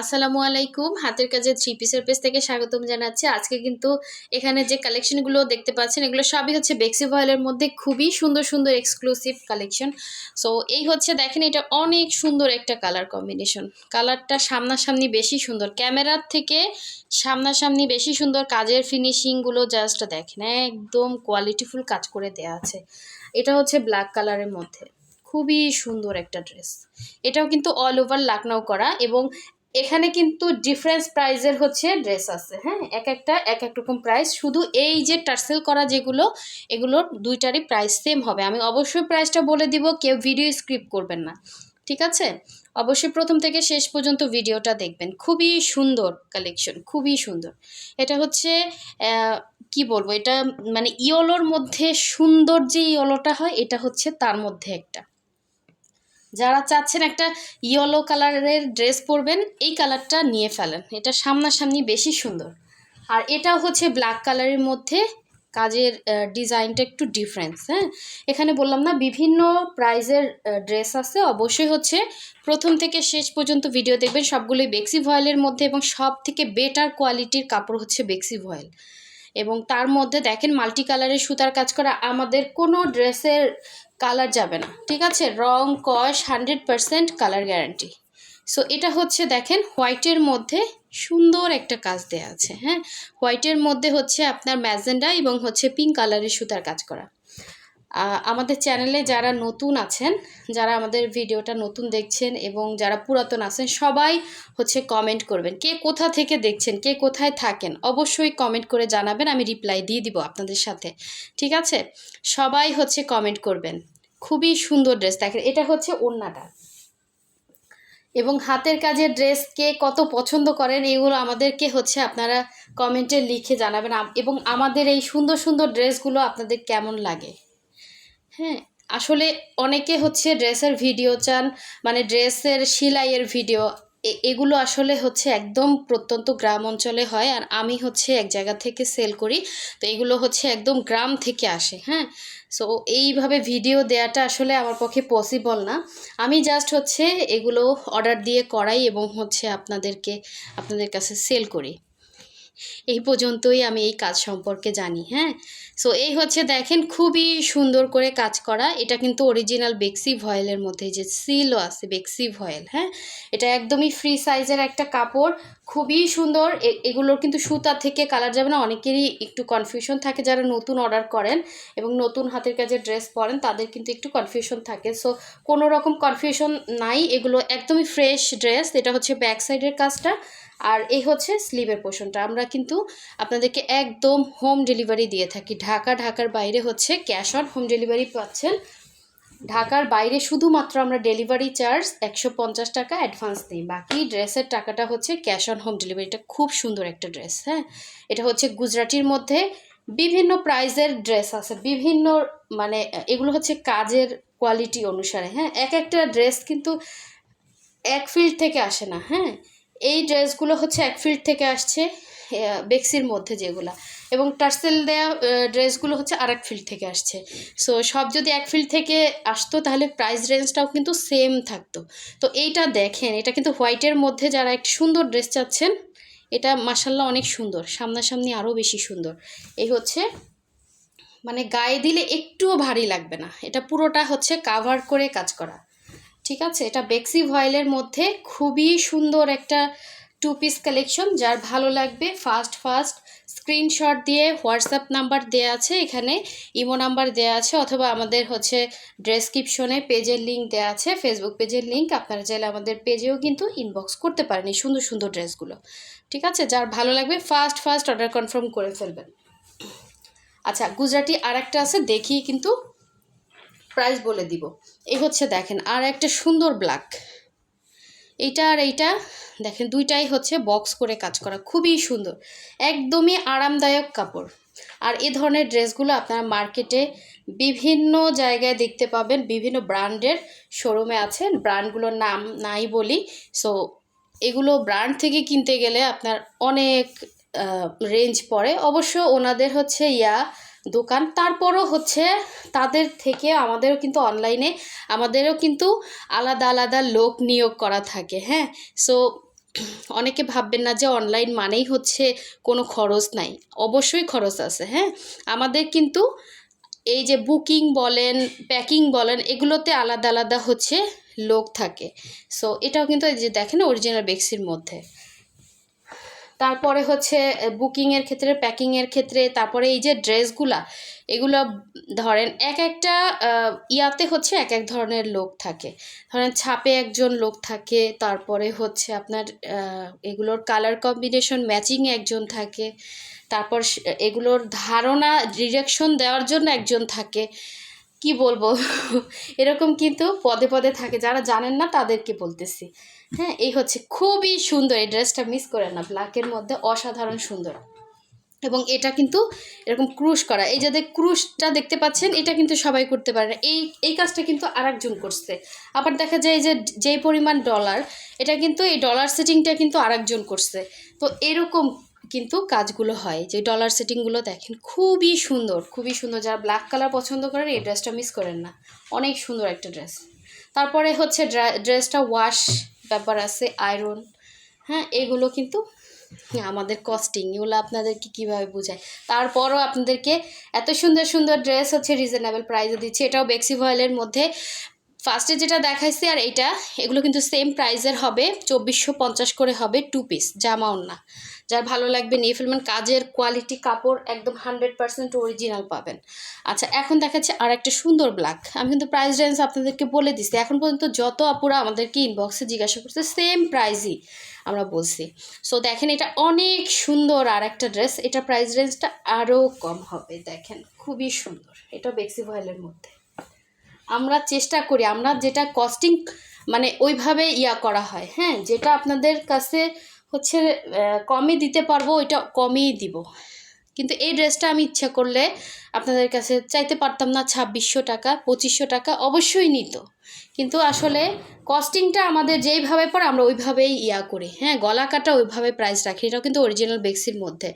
আসসালামু আলাইকুম। হাতের কাজে থ্রি পিসের পেজ থেকে স্বাগতম জানাচ্ছি। আজকে কিন্তু এখানে যে কালেকশনগুলো দেখতে পাচ্ছেন, এগুলো সবই হচ্ছে বেক্সি ভয়েলের মধ্যে খুবই সুন্দর সুন্দর এক্সক্লুসিভ কালেকশন সো এই হচ্ছে দেখেন, এটা অনেক সুন্দর একটা কালার কম্বিনেশন কালারটা সামনাসামনি বেশি সুন্দর। ক্যামেরার থেকে সামনাসামনি বেশি সুন্দর কাজের ফিনিশিংগুলো জাস্ট দেখেন, একদম কোয়ালিটিফুল কাজ করে দেয়া আছে। এটা হচ্ছে ব্ল্যাক কালারের মধ্যে। খুবই সুন্দর একটা ড্রেস এটাও কিন্তু অল ওভার লাকনাও করা এবং এখানে কিন্তু ডিফারেন্স প্রাইজের হচ্ছে ড্রেস আছে হ্যাঁ? এক একটা, এক এক রকম প্রাইস শুধু এই যে টার্সেল করা যেগুলো, এগুলোর দুইটারই প্রাইস সেম হবে। আমি অবশ্যই প্রাইসটা বলে দিব, কেউ ভিডিও স্ক্রিপ্ট করবেন না। ঠিক আছে? অবশ্যই প্রথম থেকে শেষ পর্যন্ত ভিডিওটা দেখবেন। খুবই সুন্দর কালেকশন খুবই সুন্দর। এটা হচ্ছে কি বলব? এটা মানে ইয়োলোর মধ্যে সুন্দর যে ইয়োলোটা হয়, এটা হচ্ছে তার মধ্যে একটা। যারা চাচ্ছেন একটা ইয়েলো কালারের ড্রেস পরবেন, এই কালারটা নিয়ে ফেলেন। এটা সামনাসামনি বেশি সুন্দর। আর এটাও হচ্ছে ব্ল্যাক কালারের মধ্যে কাজের ডিজাইনটা একটু ডিফারেন্স হ্যাঁ? এখানে বললাম না, বিভিন্ন প্রাইজের ড্রেস আছে। অবশ্যই হচ্ছে প্রথম থেকে শেষ পর্যন্ত ভিডিও দেখবেন। সবগুলোই বেক্সি ভয়েলের মধ্যে এবং সব থেকে বেটার কোয়ালিটির কাপড় হচ্ছে বেক্সি ভয়েল এবং তার মধ্যে দেখেন মাল্টি কালারের সুতার কাজ করা। আমাদের কোনো ড্রেসের কালার যাবে না, ঠিক আছে? রং, কস, hundred percent colour guarantee. So এটা হচ্ছে দেখেন, হোয়াইটের মধ্যে সুন্দর একটা কাজ দেওয়া আছে হ্যাঁ? হোয়াইটের মধ্যে হচ্ছে আপনার ম্যাজেন্ডা এবং হচ্ছে পিঙ্ক কালারের সুতার কাজ করা। আমাদের চ্যানেলে যারা নতুন আছেন, যারা আমাদের ভিডিওটা নতুন দেখছেন এবং যারা পুরাতন আছেন, সবাই হচ্ছে কমেন্ট করবেন। কে কোথা থেকে দেখছেন, কে কোথায় থাকেন, অবশ্যই কমেন্ট করে জানাবেন, আমি রিপ্লাই দিয়ে দিব আপনাদের সাথে। ঠিক আছে? সবাই হচ্ছে কমেন্ট করবেন। খুবই সুন্দর ড্রেস দেখেন, এটা হচ্ছে ওড়নাটা। এবং হাতের কাজের ড্রেস কে কত পছন্দ করেন, এগুলো আমাদেরকে হচ্ছে আপনারা কমেন্টে লিখে জানাবেন। এবং আমাদের এই সুন্দর সুন্দর ড্রেসগুলো আপনাদের কেমন লাগে? হ্যাঁ আসলে অনেকে হচ্ছে ড্রেসের ভিডিও চান মানে ড্রেসের সেলাইয়ের ভিডিও এগুলো আসলে হচ্ছে একদম প্রত্যন্ত গ্রাম অঞ্চলে হয় আর আমি হচ্ছে এক জায়গা থেকে সেল করি। তো এগুলো হচ্ছে একদম গ্রাম থেকে আসে হ্যাঁ। সো এইভাবে ভিডিও দেওয়াটা আসলে আমার পক্ষে পসিবল না। আমি জাস্ট হচ্ছে এগুলো অর্ডার দিয়ে করাই এবং হচ্ছে আপনাদেরকে, আপনাদের কাছে সেল করি। এই পর্যন্তই আমি এই কাজ সম্পর্কে জানি হ্যাঁ? সো এই হচ্ছে দেখেন খুবই সুন্দর করে কাজ করা। এটা কিন্তু অরিজিনাল বেক্সি ভয়েলের মধ্যে যে সিলও আছে বেক্সি ভয়েল হ্যাঁ? এটা একদমই ফ্রি সাইজের একটা কাপড়, খুবই সুন্দর। এগুলোর কিন্তু সুতা থেকে কালার যাবে না, অনেকেরই একটু কনফিউশন থাকে যারা নতুন অর্ডার করেন এবং নতুন হাতের কাজে ড্রেস পরেন, তাদের কিন্তু একটু কনফিউশন থাকে। সো কোনো রকম কনফিউশন নাই। এগুলো একদমই ফ্রেশ ড্রেস এটা হচ্ছে ব্যাক সাইডের কাজটা। আর এই হচ্ছে স্লিভের পোর্শনটা আমরা কিন্তু আপনাদেরকে একদম হোম ডেলিভারি দিয়ে থাকি। ঢাকা, ঢাকার বাইরে হচ্ছে ক্যাশ অন হোম ডেলিভারি পাচ্ছেন। ঢাকার বাইরে শুধুমাত্র আমরা ডেলিভারি চার্জ একশো পঞ্চাশ টাকা অ্যাডভান্স দিই। বাকি ড্রেসের টাকাটা হচ্ছে ক্যাশ অন হোম ডেলিভারিটা খুব সুন্দর একটা ড্রেস হ্যাঁ? এটা হচ্ছে গুজরাটির মধ্যে বিভিন্ন প্রাইজের ড্রেস আছে। বিভিন্ন মানে এগুলো হচ্ছে কাজের কোয়ালিটি অনুসারে হ্যাঁ? এক একটা ড্রেস কিন্তু এক ফিল্ড থেকে আসে না হ্যাঁ? এই ড্রেসগুলো হচ্ছে এক ফিল্ড থেকে আসছে বেক্সির মধ্যে যেগুলা। এবং টার্সেল দেয়া ড্রেসগুলো হচ্ছে আরেক ফিল্ড থেকে আসছে। সো, সব যদি এক ফিল্ড থেকে আসতো, তাহলে প্রাইস রেঞ্জটাও কিন্তু সেম থাকতো। তো এইটা দেখেন, এটা কিন্তু হোয়াইটের মধ্যে যারা একটি সুন্দর ড্রেস চাচ্ছেন, এটা মাসাল্লাহ অনেক সুন্দর, সামনাসামনি আরও বেশি সুন্দর। এই হচ্ছে মানে গায়ে দিলে একটুও ভারী লাগবে না। এটা পুরোটা হচ্ছে কাভার করে কাজ করা। ঠিক আছে? এটা বেক্সি ভয়েলের মধ্যে খুবই সুন্দর একটা টু পিস কালেকশন যার ভালো লাগবে ফার্স্ট ফার্স্ট স্ক্রিনশট দিয়ে হোয়াটসঅ্যাপ নাম্বার দেওয়া আছে, এখানে ইমো নাম্বার দেওয়া আছে, অথবা আমাদের হচ্ছে ডেসক্রিপশনে পেজের লিঙ্ক দেওয়া আছে ফেসবুক পেজের লিঙ্ক আপনারা চাইলে আমাদের পেজেও কিন্তু ইনবক্স করতে পারেন এই সুন্দর সুন্দর ড্রেসগুলো ঠিক আছে? যার ভালো লাগবে ফার্স্ট ফার্স্ট অর্ডার কনফার্ম করে ফেলবেন। আচ্ছা গুজরাটি আর একটা আছে দেখি কিন্তু প্রাইস বলে দিব। এই হচ্ছে দেখেন, আর একটা সুন্দর ব্ল্যাক এইটা আর এইটা, দেখেন, দুইটাই হচ্ছে বক্স করে কাজ করা, খুবই সুন্দর, একদমই আরামদায়ক কাপড়। আর এ ধরনের ড্রেসগুলো আপনারা মার্কেটে বিভিন্ন জায়গায় দেখতে পাবেন, বিভিন্ন ব্র্যান্ডের শোরুমে আছে, ব্র্যান্ডগুলোর নাম নাই বলি। সো এগুলো ব্র্যান্ড থেকে কিনতে গেলে আপনার অনেক রেঞ্জ পড়ে। অবশ্য ওনাদের হচ্ছে ইয়া দোকান। তারপরও হচ্ছে তাদের থেকে আমাদেরও কিন্তু অনলাইনে আমাদেরও কিন্তু আলাদা আলাদা লোক নিয়োগ করা থাকে হ্যাঁ? সো অনেকে ভাববেন না যে অনলাইন মানেই হচ্ছে কোনো খরচ নাই। অবশ্যই খরচ আছে হ্যাঁ? আমাদের কিন্তু এই যে বুকিং বলেন প্যাকিং বলেন, এগুলোতে আলাদা আলাদা হচ্ছে লোক থাকে। সো এটাও কিন্তু যে দেখেন অরিজিনাল বেক্সির মধ্যে। তারপরে হচ্ছে বুকিংয়ের ক্ষেত্রে প্যাকিংয়ের ক্ষেত্রে, তারপরে এই যে ড্রেসগুলা, এগুলো ধরেন এক একটা ইয়াতে হচ্ছে এক এক ধরনের লোক থাকে। ধরেন ছাপে একজন লোক থাকে, তারপরে হচ্ছে আপনার এগুলোর কালার কম্বিনেশন ম্যাচিংয়ে একজন থাকে, তারপর এগুলোর ধারণা ডিরেকশন দেওয়ার জন্য একজন থাকে। কি বলব? এরকম কিন্তু পদে পদে থাকে, যারা জানেন না তাদেরকে বলতেছি। হ্যাঁ এই হচ্ছে খুবই সুন্দর, এই ড্রেসটা মিস করে না ব্ল্যাকের মধ্যে অসাধারণ সুন্দর। এবং এটা কিন্তু এরকম ক্রুশ করা, এই যাদের ক্রুশটা দেখতে পাচ্ছেন, এটা কিন্তু সবাই করতে পারে না। এই এই কাজটা কিন্তু আরেকজন করছে। আবার দেখা যায় যে যেই পরিমাণ ডলার এটা কিন্তু এই ডলার সেটিংটা কিন্তু আরেকজন করছে। তো এরকম কিন্তু কাজগুলো হয়। যে ডলার সেটিংগুলো দেখেন খুবই সুন্দর খুবই সুন্দর। যারা ব্ল্যাক কালার পছন্দ করেন এই ড্রেসটা মিস করেন না। অনেক সুন্দর একটা ড্রেস তারপরে হচ্ছে ড্রেসটা ওয়াশ ব্যাপার আছে আয়রন হ্যাঁ এগুলো কিন্তু আমাদের কস্টিং এগুলো আপনাদেরকে কীভাবে বোঝায়? তারপরও আপনাদেরকে এত সুন্দর সুন্দর ড্রেস হচ্ছে রিজনেবল প্রাইসে দিচ্ছে। এটাও বেক্সি ভয়েলের মধ্যে। ফার্স্টে যেটা দেখাইছি আর এইটা, এগুলো কিন্তু সেম প্রাইজের হবে, চব্বিশশো পঞ্চাশ করে হবে টু পিস জামা না যার ভালো লাগবে নিয়ে ফেলবেন। কাজের কোয়ালিটি কাপড় একদম হান্ড্রেড পার্সেন্ট অরিজিনাল পাবেন। আচ্ছা এখন দেখাচ্ছে আর একটা সুন্দর ব্ল্যাক আমি কিন্তু প্রাইস রেঞ্জ আপনাদেরকে বলে দিচ্ছি। এখন পর্যন্ত যত আপুরা আমাদেরকে ইনবক্সে জিজ্ঞাসা করছে সেম প্রাইজই আমরা বলছি। সো দেখেন, এটা অনেক সুন্দর আর একটা ড্রেস এটা প্রাইস রেঞ্জটা আরও কম হবে। দেখেন, খুবই সুন্দর। এটা বেক্সি ভয়েলের মধ্যে। আমরা চেষ্টা করি, আমরা যেটা কস্টিং মানে ওইভাবে ইয়া করা হয়। হ্যাঁ যেটা আপনাদের কাছে হচ্ছে আহ, কমে দিতে পারব ওইটা কমই দিব। কিন্তু এই ড্রেসটা আমি ইচ্ছা করলে আপনাদের কাছে চাইতে পারতাম না ছাব্বিশশো টাকা পঁচিশশো টাকা অবশ্যই নিত। কিন্তু আসলে কস্টিংটা আমাদের যেইভাবে পড়ে আমরা ওইভাবেই ইয়া করি। হ্যাঁ গলা কাটা ওইভাবে প্রাইস রাখি এটাও কিন্তু অরিজিনাল বেক্সির মধ্যে।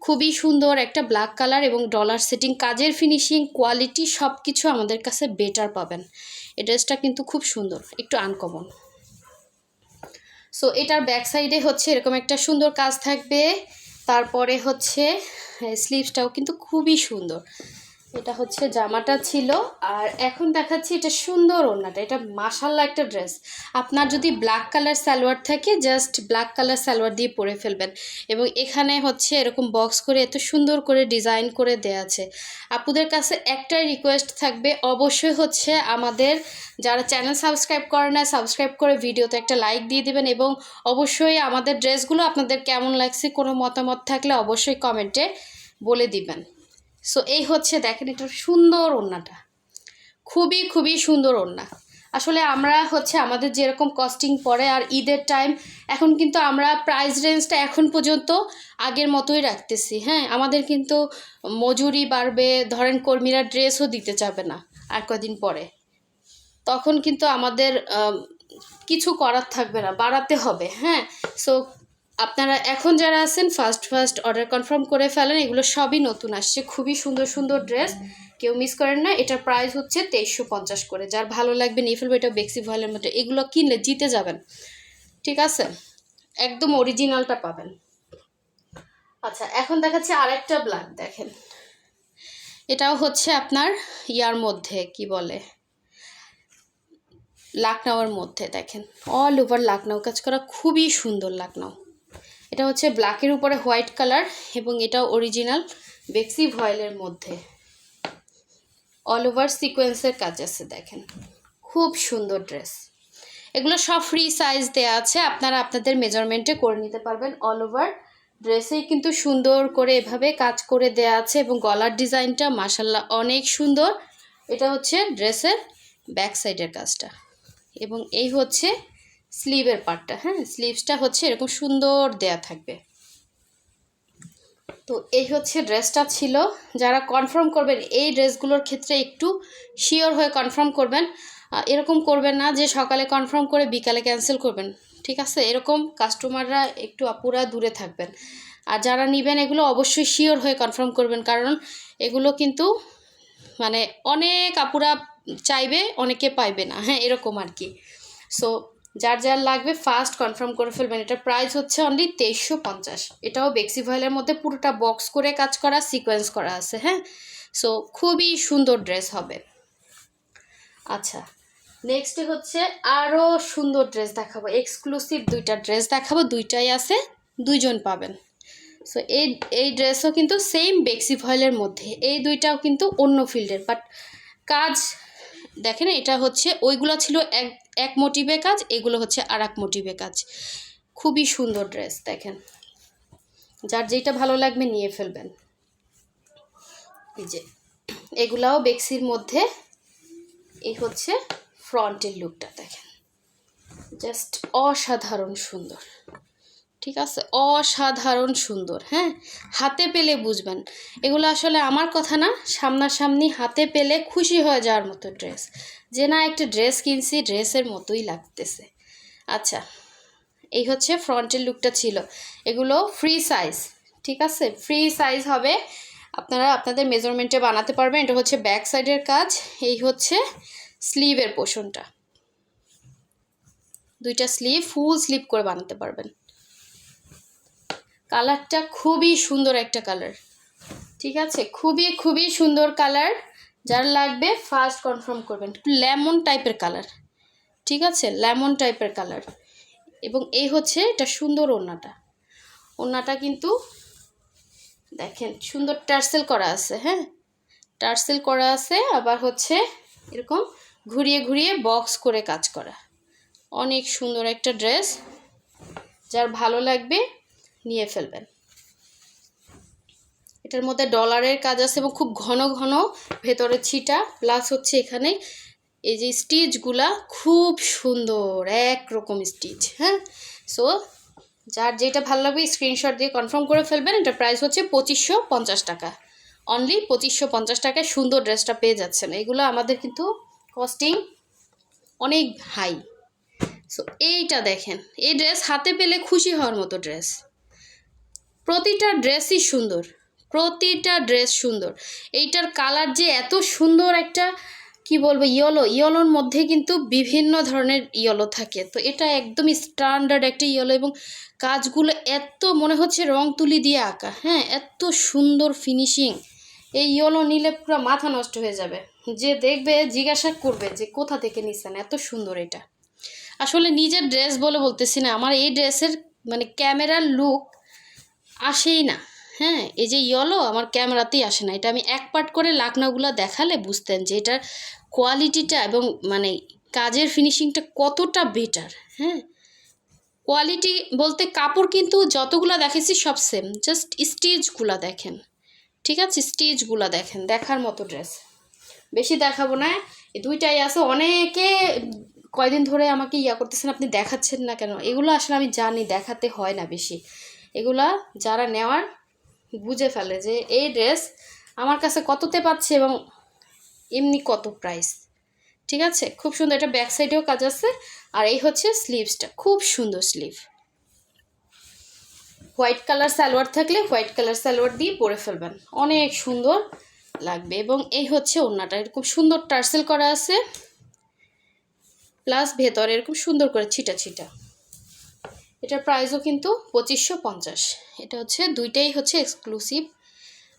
খুবই সুন্দর একটা ব্ল্যাক কালার এবং ডলার সেটিং কাজের ফিনিশিং কোয়ালিটি সব কিছু আমাদের কাছে বেটার পাবেন। এই ড্রেসটা কিন্তু খুব সুন্দর একটু আনকমন সো এটার ব্যাক সাইডে হচ্ছে এরকম একটা সুন্দর কাজ থাকবে। তারপরে হচ্ছে স্লিভসটাও কিন্তু খুবই সুন্দর। এটা হচ্ছে জামাটা ছিল, আর এখন দেখাচ্ছি এটা সুন্দর ওড়নাটা, এটা মাসাল্লা একটা ড্রেস। আপনার যদি ব্ল্যাক কালার সালোয়ার থাকে জাস্ট ব্ল্যাক কালার সালোয়ার দিয়ে পরে ফেলবেন। এবং এখানে হচ্ছে এরকম বক্স করে এত সুন্দর করে ডিজাইন করে দেয়া আছে। আপুদের কাছে একটাই রিকোয়েস্ট থাকবে, অবশ্যই হচ্ছে আমাদের যারা চ্যানেল সাবস্ক্রাইব করে না সাবস্ক্রাইব করে ভিডিওতে একটা লাইক দিয়ে দিবেন এবং অবশ্যই আমাদের ড্রেসগুলো আপনাদের কেমন লাগছে, কোনো মতামত থাকলে অবশ্যই কমেন্টে বলে দিবেন। সো এই হচ্ছে দেখেন এটা সুন্দর ওড়নাটা। খুবই খুবই সুন্দর ওড়না। আসলে আমরা হচ্ছে আমাদের যেরকম কস্টিং পড়ে আর ঈদের টাইম এখন কিন্তু আমরা প্রাইস রেঞ্জটা এখন পর্যন্ত আগের মতোই রাখতেছি। হ্যাঁ আমাদের কিন্তু মজুরি বাড়বে, ধরেন কর্মীরা ড্রেসও দিতে চাবে না আর কদিন পরে। তখন কিন্তু আমাদের কিছু করার থাকবে না, বাড়াতে হবে। হ্যাঁ সো আপনারা এখন যারা আছেন ফার্স্ট ফার্স্ট অর্ডার কনফার্ম করে ফেলেন। এগুলো সবই নতুন আসছে। খুবই সুন্দর সুন্দর ড্রেস কেউ মিস করেন না। এটার প্রাইস হচ্ছে তেইশশো পঞ্চাশ করে। যার ভালো লাগবে নিয়ে ফেলবে এটা বেক্সি ভয়েলের মধ্যে এগুলো কিনলে জিতে যাবেন। ঠিক আছে? একদম অরিজিনালটা পাবেন। আচ্ছা এখন দেখাচ্ছে আরেকটা ব্ল্যাক দেখেন। এটাও হচ্ছে আপনার ইয়ার মধ্যে, কি বলে? লাকনাওয়ার মধ্যে, দেখেন। All over Lucknow. কাজ করা খুবই সুন্দর লাকনাও। এটা হচ্ছে ব্ল্যাকের উপরে হোয়াইট কালার এবং এটা অরিজিনাল বেক্সি ভয়েলের মধ্যে। অল ওভার সিকোয়েন্সের কাজ আছে, দেখেন। খুব সুন্দর ড্রেস এগুলো সব ফ্রি সাইজ দেওয়া আছে, আপনারা আপনাদের মেজারমেন্টে করে নিতে পারবেন। অল ওভার ড্রেসেই কিন্তু সুন্দর করে এভাবে কাজ করে দেয়া আছে এবং গলার ডিজাইনটা মাসাল্লাহ অনেক সুন্দর। এটা হচ্ছে ড্রেসের ব্যাক সাইডের কাজটা। এবং এই হচ্ছে স্লিভের পার্টটা হ্যাঁ? স্লিভসটা হচ্ছে এরকম সুন্দর দেয়া থাকবে। তো এই হচ্ছে ড্রেসটা ছিল। যারা কনফার্ম করবেন, এই ড্রেসগুলোর ক্ষেত্রে একটু শিওর হয়ে কনফার্ম করবেন। এরকম করবেন না যে সকালে কনফার্ম করে বিকালে ক্যান্সেল করবেন, ঠিক আছে? এরকম কাস্টমাররা একটু আপুরা দূরে থাকবেন। আর যারা নেবেন, এগুলো অবশ্যই শিওর হয়ে কনফার্ম করবেন। কারণ এগুলো কিন্তু মানে অনেক আপুরা চাইবে, অনেকে পাইবে না হ্যাঁ? এরকম আর কি। সো যার যার লাগবে ফার্স্ট কনফার্ম করে ফেলবেন। এটার প্রাইস হচ্ছে অনলি তেইশশো পঞ্চাশ। এটাও বেক্সি ভয়েলের মধ্যে পুরোটা বক্স করে কাজ করা সিকোয়েন্স করা আছে হ্যাঁ? সো খুবই সুন্দর ড্রেস হবে। আচ্ছা নেক্সট হচ্ছে আরও সুন্দর ড্রেস দেখাবো। এক্সক্লুসিভ দুইটা ড্রেস দেখাবো, দুইটাই আছে, দুইজন পাবেন। সো এই এই ড্রেসও কিন্তু সেম বেক্সি ভয়েলের মধ্যে, এই দুইটাও কিন্তু অন্য ফিল্ডের বাট কাজ দেখেন, এটা হচ্ছে, ওইগুলো ছিল এক এক মোটিভে কাজ, এগুলো হচ্ছে আর এক মোটিভে কাজ। খুবই সুন্দর ড্রেস, দেখেন। যার যেটা ভালো লাগবে নিয়ে ফেলবেন। এই যে, এগুলাও বেক্সির মধ্যে, এই হচ্ছে ফ্রন্টের লুকটা, দেখেন। জাস্ট অসাধারণ সুন্দর। ঠিক আছে? অসাধারণ সুন্দর হ্যাঁ? হাতে পেলে বুঝবেন। এগুলো আসলে আমার কথা না, সামনাসামনি হাতে পেলে খুশি হয়ে যাওয়ার মতো ড্রেস। যে না একটা ড্রেস কিনছি, ড্রেসের মতোই লাগতেছে। আচ্ছা এই হচ্ছে ফ্রন্টের লুকটা ছিল। এগুলো ফ্রি সাইজ ঠিক আছে? ফ্রি সাইজ হবে, আপনারা আপনাদের মেজারমেন্টে বানাতে পারবেন। এটা হচ্ছে ব্যাক সাইডের কাজ, এই হচ্ছে স্লিভের পোষণটা। দুইটা স্লিভ ফুল স্লিভ করে বানাতে পারবেন। কালারটা খুবই সুন্দর একটা কালার। ঠিক আছে? খুবই খুবই সুন্দর কালার। যার লাগবে ফার্স্ট কনফার্ম করবেন। লেমন টাইপের কালার। ঠিক আছে? লেমন টাইপের কালার। এবং এই হচ্ছে এটা সুন্দর ওড়নাটা। ওড়নাটা কিন্তু দেখেন, সুন্দর টার্সেল করা আছে হ্যাঁ? টার্সেল করা আছে, আবার হচ্ছে এরকম ঘুরিয়ে ঘুরিয়ে বক্স করে কাজ করা। অনেক সুন্দর একটা ড্রেস। যার ভালো লাগবে নিয়ে ফেলবেন। এটার মধ্যে ডলারের কাজ আছে এবং খুব ঘন ঘন ভেতরে ছিটা প্লাস হচ্ছে এখানে এই যে স্টিচগুলা খুব সুন্দর, একরকম স্টিচ হ্যাঁ? সো যার যেটা ভালো লাগবে স্ক্রিনশট দিয়ে কনফার্ম করে ফেলবেন। এটা প্রাইস হচ্ছে পঁচিশশো পঞ্চাশ টাকা। অনলি পঁচিশশো পঞ্চাশ টাকায় সুন্দর ড্রেসটা পেয়ে যাচ্ছেন। এগুলো আমাদের কিন্তু কস্টিং অনেক হাই সো এইটা দেখেন। এই ড্রেস হাতে পেলে খুশি হওয়ার মতো ড্রেস প্রতিটা ড্রেসই সুন্দর, প্রতিটা ড্রেস সুন্দর। এইটার কালার যে এত সুন্দর একটা, কি বলব, ইয়েলো, ইয়েলোর মধ্যে কিন্তু বিভিন্ন ধরনের ইয়েলো থাকে। তো এটা একদমই স্ট্যান্ডার্ড একটা ইয়েলো এবং কাজগুলো এত মনে হচ্ছে রং তুলি দিয়ে আঁকা। হ্যাঁ এত সুন্দর ফিনিশিং এই ইয়েলো নিলে পুরো মাথা নষ্ট হয়ে যাবে। যে দেখবে, জিজ্ঞাসা করবে যে কোথা থেকে নিছেন? এত সুন্দর এটা। আসলে নিজের ড্রেস বলে বলতেছি না, আমার এই ড্রেসের মানে ক্যামেরার লুক আসেই না। হ্যাঁ এই যে ইয়েলো আমার ক্যামেরাতেই আসে না। এটা আমি এক পার্ট করে লাকনাগুলো দেখালে বুঝতেন যে এটার কোয়ালিটিটা এবং মানে কাজের ফিনিশিংটা কতটা বেটার। হ্যাঁ কোয়ালিটি বলতে কাপড় কিন্তু যতগুলো দেখেছি সব সেম জাস্ট স্টিচগুলো দেখেন। ঠিক আছে? স্টিচগুলো দেখেন, দেখার মতো ড্রেস বেশি দেখাবো না। দুইটাই আছে। অনেকে কয়দিন ধরে আমাকে ইয়া করতেছেন, আপনি দেখাচ্ছেন না কেন? এগুলো আসলে আমি জানি, দেখাতে হয় না বেশি। এগুলা যারা নেওয়ার বুঝে ফেলে যে এই ড্রেস আমার কাছে কততে পাচ্ছে এবং এমনি কত প্রাইস ঠিক আছে? খুব সুন্দর। এটা ব্যাক সাইডেও কাজ আছে। আর এই হচ্ছে স্লিভসটা খুব সুন্দর স্লিভ হোয়াইট কালার সালোয়ার থাকলে হোয়াইট কালার সালোয়ার দিয়ে পরে ফেলবেন। অনেক সুন্দর লাগবে। এবং এই হচ্ছে ওড়নাটা। এরকম সুন্দর টার্সেল করা আছে। প্লাস ভেতরে এরকম সুন্দর করে ছিটা ছিটা। এটার প্রাইসও কিন্তু পঁচিশশো পঞ্চাশ। এটা হচ্ছে, দুইটাই হচ্ছে এক্সক্লুসিভ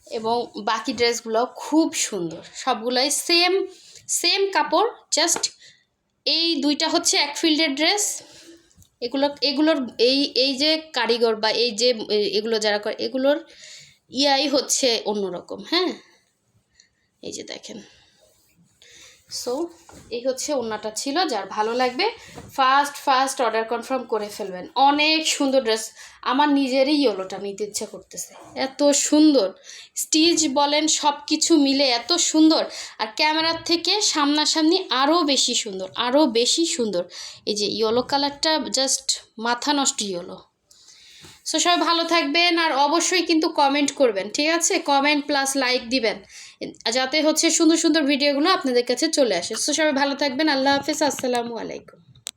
এবং বাকি ড্রেসগুলো খুব সুন্দর। সবগুলাই সেম সেম কাপড় জাস্ট এই দুইটা হচ্ছে এক ফিল্ডের ড্রেস এগুলো, এগুলোর, এই এই যে কারিগর বা এই যে এগুলো যারা করে, এগুলোর ইয়াই হচ্ছে অন্যরকম হ্যাঁ? এই যে দেখেন। সো এই হচ্ছে ওড়নাটা ছিল, যার ভালো লাগবে ফার্স্ট ফার্স্ট অর্ডার কনফার্ম করে ফেলবেন। অনেক সুন্দর ড্রেস আমার নিজেরই ইয়েলোটা নিতে ইচ্ছা করতেছে। এত সুন্দর। স্টিচ বলেন সব কিছু মিলে এত সুন্দর। আর ক্যামেরার থেকে সামনাসামনি আরও বেশি সুন্দর আরও বেশি সুন্দর। এই যে ইয়েলো কালারটা জাস্ট মাথা নষ্ট ইয়েলো সো সবাই ভালো থাকবেন, আর অবশ্যই কিন্তু কমেন্ট করবেন, ঠিক আছে? কমেন্ট প্লাস লাইক দিবেন। যাতে হচ্ছে সুন্দর সুন্দর ভিডিওগুলো আপনাদের কাছে চলে আসে। তো সবাই ভালো থাকবেন। আল্লাহ হাফিজ। আসসালামু আলাইকুম।